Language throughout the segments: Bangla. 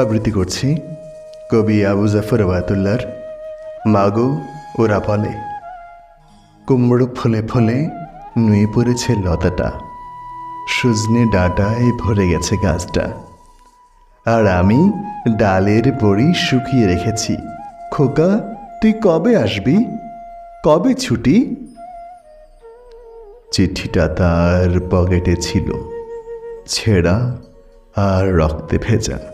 আবৃত্তি করছি কবি আবু জাফর বায়াতুল্লার মাগো ওরা বলে কুমড়ো ফলে ফলে নুয়ে পড়েছে লতাটা। সুজনে ডাঁটায় ভরে গেছে গাছটা। আর আমি ডালের বড়ি শুকিয়ে রেখেছি। খোকা, তুই কবে আসবি? কবে ছুটি? চিঠিটা তার পকেটে ছিল। ছেঁড়া আর রক্তে ভেজা।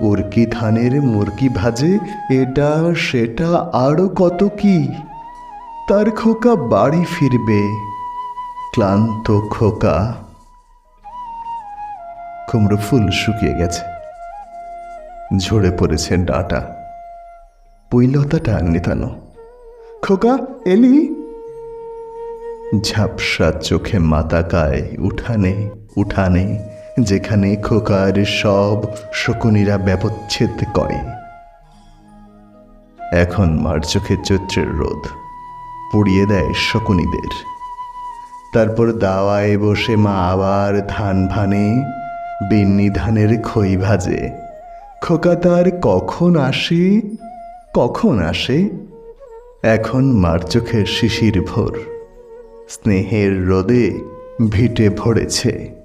উর্কি ধানের মুরকি ভাজে, এটা, সেটা আরও কত কি? তার খোকা বাড়ি ফিরবে, ক্লান্ত খোকা। কুমড়ো ফুল শুকিয়ে গেছে। ঝরে পড়েছে ডাঁটা। পুইলতাটা নিতানো। খোকা, এলি? ঝাপসা চোখে মাতাকায়, উঠানে উঠানে। যেখানে খোকার সব শকুনিরা ব্যবচ্ছেদ করে। এখন মার চোখে চৈত্রের রোদ, পুড়িয়ে দেয় শকুনিদের। তারপর দাওয়ায় বসে মা আবার ধান ভানে বিন্নি ধানের খই ভাজে। খোকা তার কখন আসে? কখন আসে? এখন মার চোখের শিশির ভোর, স্নেহের রোদে ভিটে ভরেছে।